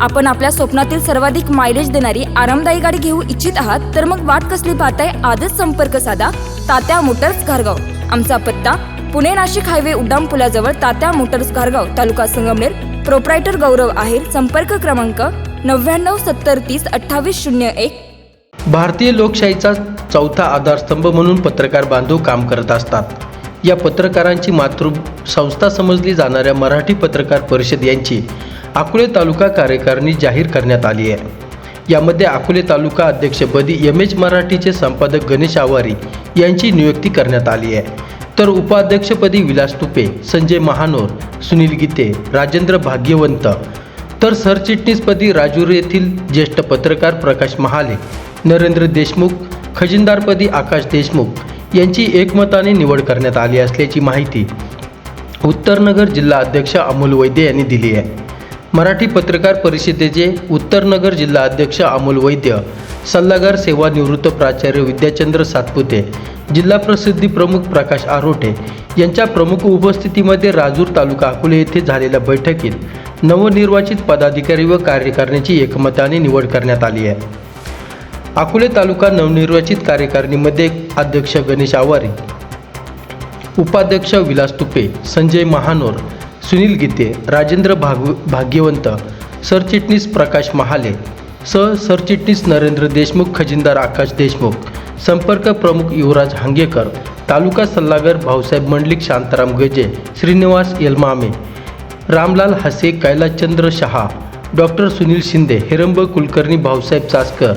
आपण आपल्या स्वप्नातील सर्वाधिक मायलेज देणारी आरामदायी गाडी घेऊ इच्छित आहात तर मग वाट कसली पाहताय? आजच संपर्क साधा. तात्या मोटर्स घारगाव. आमचा पत्ता पुणे नाशिक हायवे उड्डाण पुलाजवळ तात्या मोटर्स घारगाव तालुका संगमनेर. प्रोप्रायटर गौरव आहेर संपर्क क्रमांक नव्याण्णव सत्तर तीस अठ्ठावीस शून्य एक. भारतीय लोकशाहीचा चौथा आधारस्तंभ म्हणून पत्रकार बांधव काम करत असतात. या पत्रकारांची मातृ संस्था समजली जाणाऱ्या मराठी पत्रकार परिषद यांची अकोले तालुका कार्यकारिणी जाहीर करण्यात आली आहे. यामध्ये अकोले तालुका अध्यक्षपदी एम एच मराठीचे संपादक गणेश आवारी यांची नियुक्ती करण्यात आली आहे. तर उपाध्यक्षपदी विलास तुपे संजय महानोर सुनील गीते राजेंद्र भाग्यवंत. तर सरचिटणीसपदी राजूर येथील ज्येष्ठ पत्रकार प्रकाश महाले नरेंद्र देशमुख खजिनदारपदी आकाश देशमुख यांची एकमताने निवड करण्यात आली असल्याची माहिती उत्तरनगर जिल्हा अध्यक्ष अमोल वैद्य यांनी दिली आहे. मराठी पत्रकार परिषदेचे उत्तरनगर जिल्हा अध्यक्ष अमोल वैद्य सल्लागार सेवानिवृत्त प्राचार्य विद्याचंद्र सातपुते जिल्हा प्रसिद्धी प्रमुख प्रकाश आरोटे यांच्या प्रमुख उपस्थितीमध्ये राजूर तालुका अकोले येथे झालेल्या बैठकीत नवनिर्वाचित पदाधिकारी व कार्यकारिणीची एकमताने निवड करण्यात आली आहे. अकोले तालुका नवनिर्वाचित कार्यकारिणीमध्ये अध्यक्ष गणेश आवारी उपाध्यक्ष विलास तुपे संजय महानोर सुनील गीते राजेंद्र भाग भाग्यवंत सरचिटणीस प्रकाश महाले स सरचिटणीस नरेंद्र देशमुख खजिनदार आकाश देशमुख संपर्क प्रमुख युवराज हांगेकर तालुका सल्लागार भाऊसाहेब मंडलिक शांताराम गजे श्रीनिवास येलमामे रामलाल हसे कैलासचंद्र शहा डॉक्टर सुनील शिंदे हिरंब कुलकर्णी भाऊसाहेब चासकर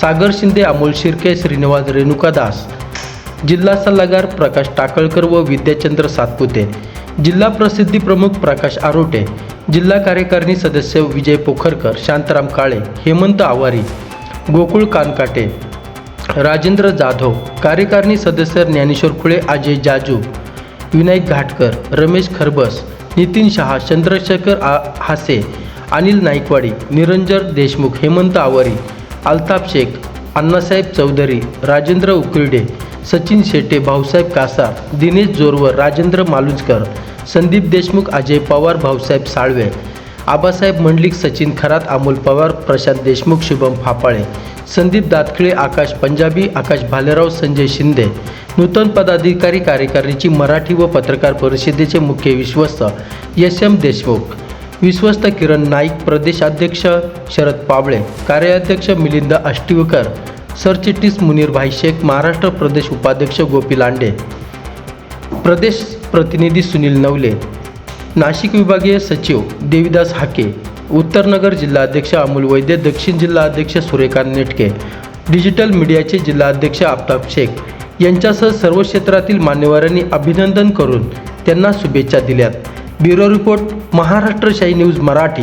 सागर शिंदे अमोल शिर्के श्रीनिवास रेणुका दास जिल्हा सल्लागार प्रकाश टाकळकर व विद्याचंद्र सातपुते जिल्हा प्रसिद्धी प्रमुख प्रकाश आरोटे जिल्हा कार्यकारिणी सदस्य विजय पोखरकर शांताराम काळे हेमंत आवारी गोकुळ कानकाटे राजेंद्र जाधव कार्यकारिणी सदस्य ज्ञानेश्वर खुळे अजय जाजू विनायक घाटकर रमेश खरबस नितीन शहा चंद्रशेखर आ हासे अनिल नाईकवाडी निरंजन देशमुख हेमंत आवारी अल्ताफ शेख अण्णासाहेब चौधरी राजेंद्र उकिरडे सचिन शेटे भाऊसाहेब कासार दिनेश जोरवर राजेंद्र मालुजकर संदीप देशमुख अजय पवार भाऊसाहेब साळवे आबासाहेब मंडलिक सचिन खरात अमोल पवार प्रशांत देशमुख शुभम फापाळे संदीप दातखिळे आकाश पंजाबी आकाश भालेराव संजय शिंदे नूतन पदाधिकारी कार्यकारिणीची मराठी व पत्रकार परिषदेचे मुख्य विश्वस्त एस एम देशमुख विश्वस्त किरण नाईक प्रदेशाध्यक्ष शरद पावळे कार्याध्यक्ष मिलिंद आष्टीवकर सरचिटणीस मुनीरभाई शेख महाराष्ट्र प्रदेश उपाध्यक्ष गोपी लांडे प्रदेश प्रतिनिधी सुनील नवले नाशिक विभागीय सचिव देवीदास हाके उत्तरनगर जिल्हाध्यक्ष अमोल वैद्य दक्षिण जिल्हाध्यक्ष सूर्यकांत नेटके डिजिटल मीडियाचे जिल्हाध्यक्ष आफताब शेख यांच्यासह सर्व क्षेत्रातील मान्यवरांनी अभिनंदन करून त्यांना शुभेच्छा दिल्यात. Bureau report Maharashtra Shahi news Marathi.